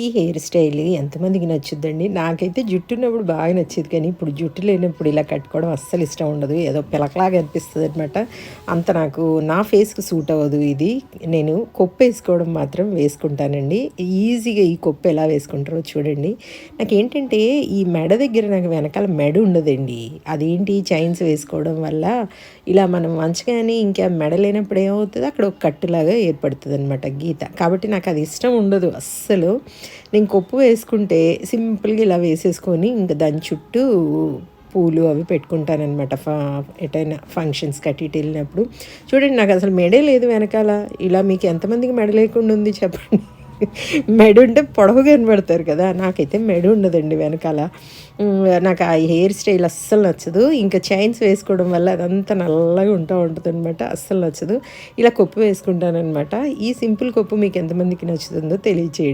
ఈ hair style ఎంతమందికి నచ్చుద్దండి? నాకైతే జుట్టు ఉన్నప్పుడు బాగా నచ్చేది కానీ ఇప్పుడు జుట్టు లేనప్పుడు ఇలా కట్టుకోవడం అస్సలు ఇష్టం ఉండదు. ఏదో పిలకలాగా అనిపిస్తుంది అనమాట అంత నాకు నా ఫేస్కి సూట్ అవ్వదు ఇది. నేను కొప్పు వేసుకోవడం మాత్రం వేసుకుంటానండి. ఈజీగా ఈ కొప్పు ఎలా వేసుకుంటారో చూడండి. నాకేంటంటే ఈ మెడ దగ్గర నాకు వెనకాల మెడ ఉండదండి. అదేంటి చైన్స్ వేసుకోవడం వల్ల ఇలా మనం మంచగానే ఇంకా మెడ లేనప్పుడు ఏమవుతుంది? అక్కడ ఒక కట్టులాగా ఏర్పడుతుంది అనమాట గీత. కాబట్టి నాకు అది ఇష్టం ఉండదు అస్సలు. నేను కొప్పు వేసుకుంటే సింపుల్గా ఇలా వేసేసుకొని ఇంకా దాని చుట్టూ పూలు అవి పెట్టుకుంటానమాట ఫా ఎటైనా ఫంక్షన్స్ అటు వెళ్ళినప్పుడు. చూడండి నాకు అసలు మెడే లేదు వెనకాల. ఇలా మీకు ఎంతమందికి మెడ లేకుండా ఉంది చెప్పండి. మెడ ఉంటే పొడవుగా కనబడతారు కదా. నాకైతే మెడ ఉండదండి వెనకాల. నాకు ఆ హెయిర్ స్టైల్ అస్సలు నచ్చదు. ఇంకా చైన్స్ వేసుకోవడం వల్ల అదంతా నల్లగా ఉంటా ఉంటుంది అనమాట అస్సలు నచ్చదు. ఇలా కొప్పు వేసుకుంటానమాట ఈ సింపుల్ కొప్పు మీకు ఎంతమందికి నచ్చుతుందో తెలియచేయండి.